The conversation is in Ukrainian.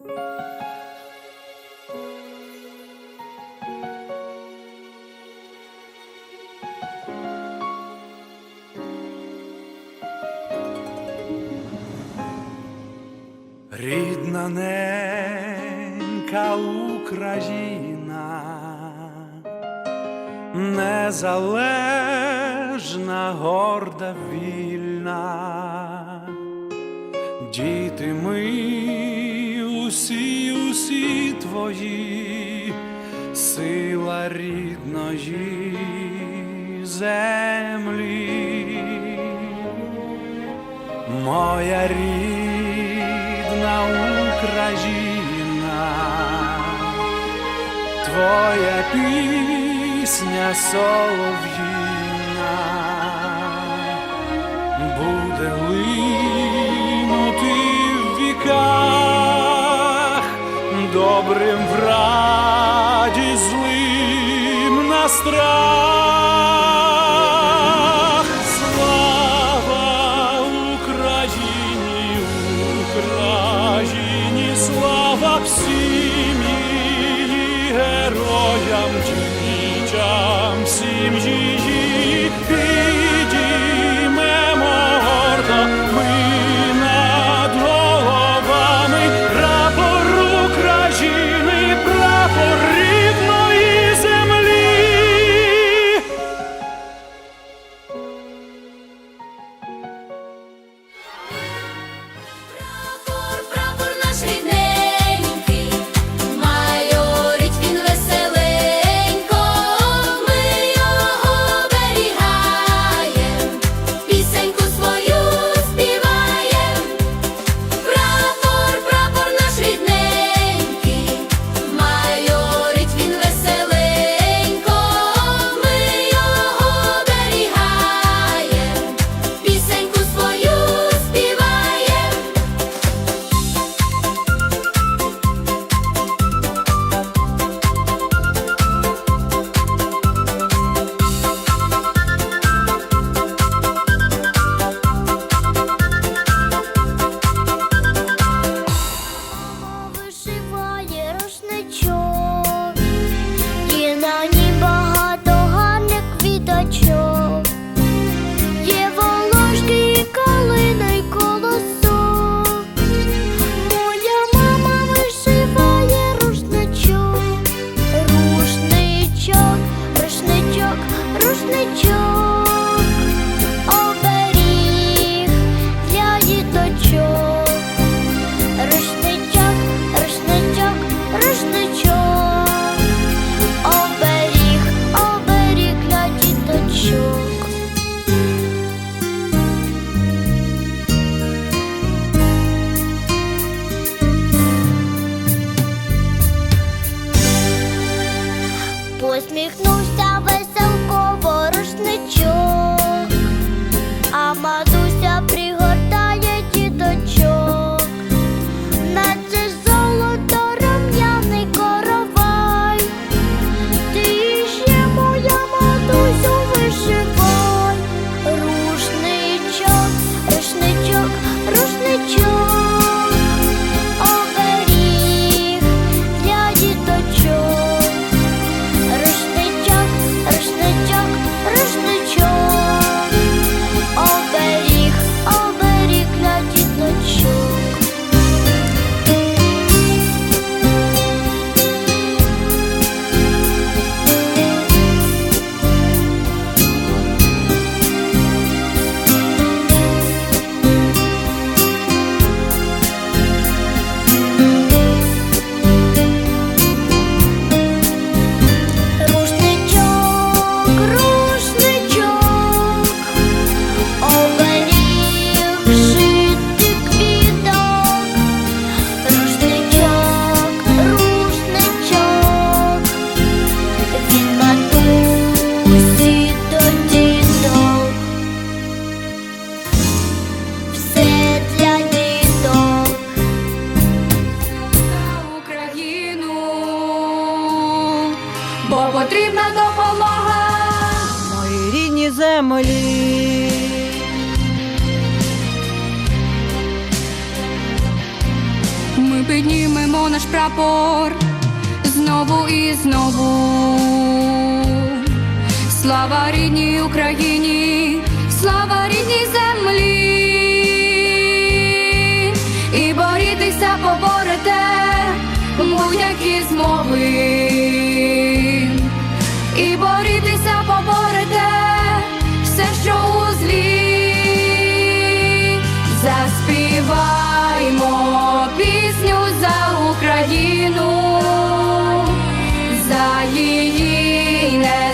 Рідна Україна, незалежна, горда, вільна, діти ми усі, усі твої, сила рідної землі. Моя рідна Україна, твоя пісня солов'їна буде линути в віках, добрим в раді злим на страх. Слава Україні, Україні, слава всім її героям, дітям, всім Посміхнувся бо потрібна допомога. Мої рідні землі. Ми піднімемо наш прапор знову і знову. Слава рідній Україні, слава рідній землі,